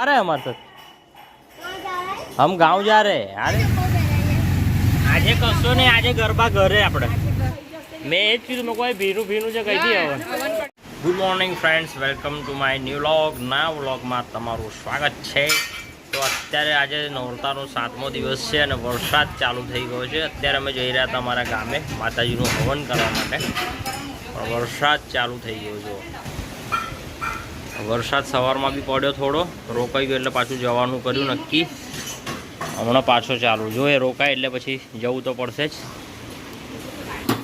अरे हमारे साथ हम गांव जा रहे हैं अरे આજે કશો નહીં આજે ગરબા ઘરે આપણે મેં એ જ કીધું મેં કોઈ ભીનું ભીનું છે કઈ હવે good morning friends welcome to my new vlog ના વ્લોગમાં તમારું સ્વાગત છે તો અત્યારે આજે નોરતાનો સાતમો દિવસ છે અને વરસાદ ચાલુ થઈ ગયો છે અત્યારે અમે જઈ રહ્યા હતા અમારા ગામે માતાજીનું હવન કરવા માટે પણ વરસાદ ચાલુ થઈ ગયો છે વરસાદ સવારમાં બી પડ્યો થોડો રોકાઈ ગયો એટલે પાછું જવાનું કર્યું નક્કી. હમણાં પાછો ચાલુ. જો એ રોકાય એટલે પછી જવું તો પડશે જ.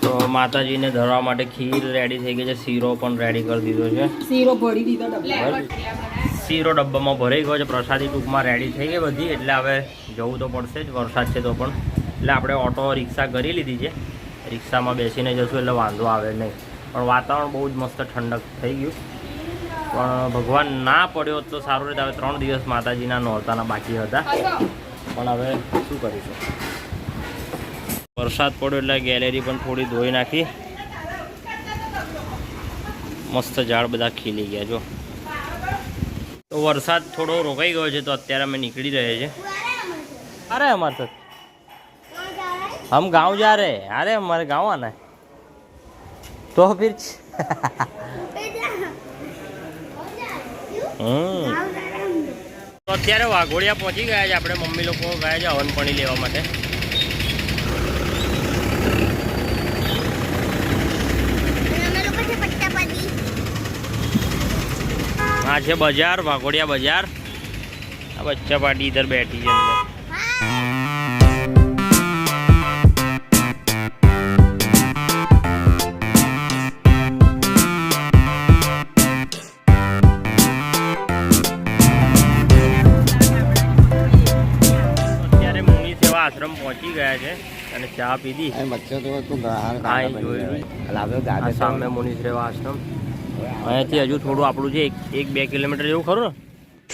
તો માતાજીને ધરવા માટે ખીર રેડી થઈ ગઈ છે શીરો પણ રેડી કરી દીધો છે. શીરો ભરી દીધો શીરો ડબ્બામાં ભરાઈ ગયો છે પ્રસાદી ટૂંકમાં રેડી થઈ ગઈ બધી એટલે હવે જવું તો પડશે જ વરસાદ છે તો પણ. એટલે આપણે ઓટો રિક્ષા કરી લીધી છે. રિક્ષામાં બેસીને જશું એટલે વાંધો આવે નહીં. પણ વાતાવરણ બહુ જ મસ્ત ઠંડક થઈ ગયું. પણ ભગવાન ના પડ્યો તો સારું રહેતા. હવે ત્રણ દિવસ માતાજીના નોરતાના બાકી હતા. પણ હવે શું કરીશું? વરસાદ પડ્યો એટલે ગેલેરી પણ થોડી ધોઈ નાખી. મસ્ત ઝાડ બધા ખીલી ગયા જો. તો વરસાદ થોડો રોકાઈ ગયો છે તો અત્યારે અમે નીકળી રહ્યા છે અરે અમારે તો. હમ ગાંવ જા રે. અરે અમારે ગાંવ આના. તો ફિર તો અત્યારે વાઘોડિયા પહોંચી ગયા છે. આપણે મમ્મી લોકો ગયા છે હવન પાણી લેવા માટે. આ છે બજાર, વાઘોડિયા બજાર. આ બચ્ચા પાર્ટી ઇધર બેઠી છે અંદર. આશ્રમ પહોંચી ગયા છે અને ચા પીધી સામે મુનિશ સેવા આશ્રમ. અહીંયાથી હજુ થોડું આપણું છે એક એક બે કિલોમીટર જેવું ખરું ને?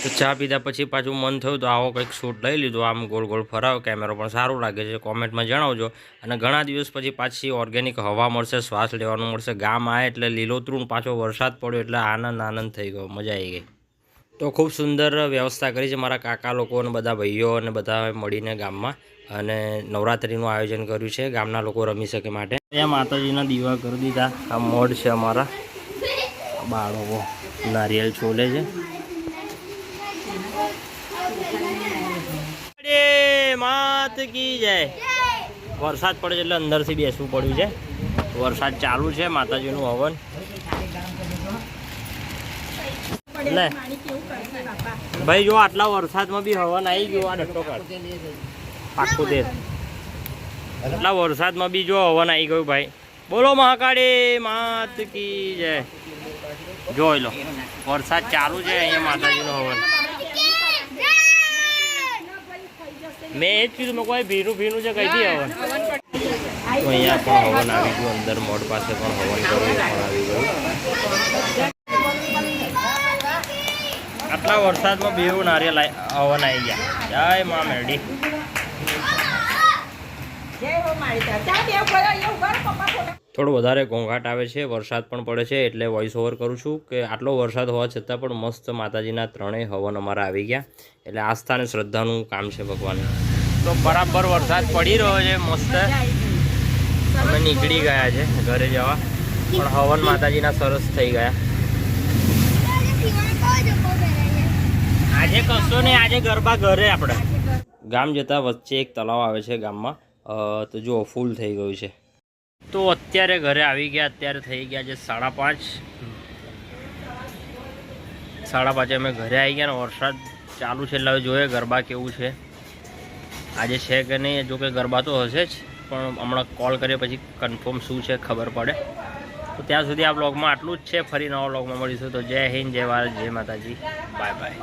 તો ચા પીધા પછી પાછું મન થયું તો આવો કંઈક શૂટ લઈ લીધો. આમ ગોળ ગોળ ફરાવ કેમેરો પણ સારું લાગે છે. કોમેન્ટમાં જણાવજો. અને ઘણા દિવસ પછી પાછી ઓર્ગેનિક હવા મળશે શ્વાસ લેવાનું મળશે. ગામ આવે એટલે લીલોતરું પાછો વરસાદ પડ્યો એટલે આનંદ આનંદ થઈ ગયો. મજા આવી ગઈ. તો ખૂબ સુંદર વ્યવસ્થા કરી છે મારા કાકા લોકો અને બધા ભાઈઓ અને બધા મળીને ગામમાં અને નવરાત્રિનું આયોજન કર્યું છે, ગામના લોકો રમી શકે માટે. અહીંયા માતાજીના દીવા કરી દીધા. આ મોઢ છે અમારા. બાળકો નારિયેલ છોલે છે. માત જય. વરસાદ પડે છે એટલે અંદરથી બેસવું પડ્યું છે. વરસાદ ચાલુ છે, માતાજીનું હવન. લે. ભાઈ, જો આટલા વરસાદમાં બી હવન આવી ગયો, આ ડટ્ટો કાઢ. પાકું દે આટલા વરસાદમાં બી જો હવન આવી ગયું, ભાઈ. બોલો મહાકાળી, માત કી જય. જોઈ લો. વરસાદ ચાલુ છે અહીંયા માતાજીનો હવન. મેં એ જ કીધું, મેં કોઈ ભીનું ભીનું છે કઈ હવન. અહીંયા પણ હવન આવી ગયું, અંદર મોઢ પાસે પણ હવન કરવું આવી ગયું. આટલા વરસાદમાં બેવું નારિયેલ હવન આવી ગયા. જય મા મેરડી. થોડો વધારે ઘોંઘાટ આવે છે, વરસાદ પણ પડે છે, એટલે વોઇસ ઓવર કરું છું કે આટલો વરસાદ હોવા છતાં પણ મસ્ત માતાજીના ત્રણેય હવન અમારા આવી ગયા. એટલે આસ્થા અને શ્રદ્ધાનું કામ છે ભગવાન તો બરાબર વરસાદ પડી રહ્યો છે, મસ્ત. અમે નીકળી ગયા છે, ઘરે જવા. પણ હવન માતાજીના સરસ થઈ ગયા. આજે કશો નહીં આજે ગરબા ઘરે આપણે. ગામ જતા વચ્ચે એક તળાવ આવે છે ગામમાં. તો જો ફૂલ થઈ ગયું છે. તો અત્યારે ઘરે આવી ગયા અત્યારે થઈ ગયા છે સાડા પાંચ. સાડા પાંચે અમે ઘરે આવી ગયા ને વરસાદ ચાલુ છે એટલે હવે જોઈએ ગરબા કેવું છે. આજે છે કે નહીં જો કે ગરબા તો હશે જ પણ હમણાં કોલ કરીએ પછી કન્ફર્મ શું છે ખબર પડે. તો ત્યાં સુધી આ બ્લોગમાં આટલું જ છે ફરી નવા બ્લોગમાં મળીશું. તો જય હિન્દ જય ભારત જય માતાજી. Bye bye